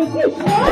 我不服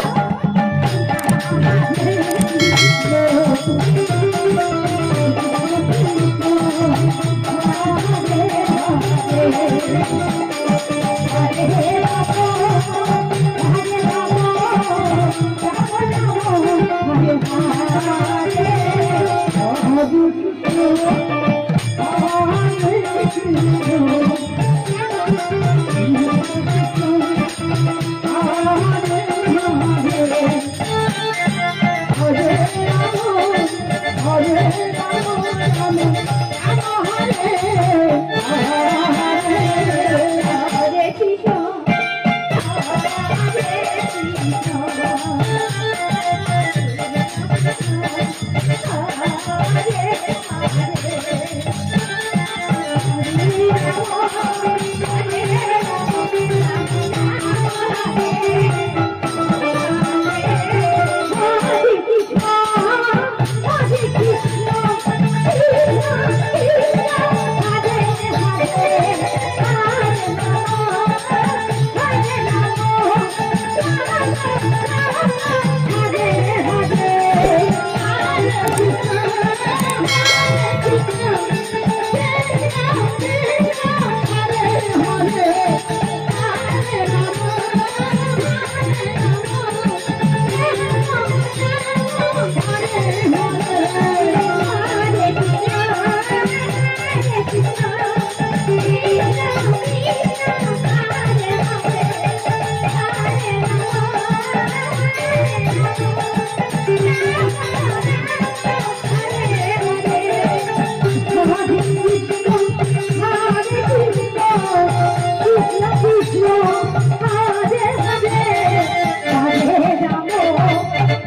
হরে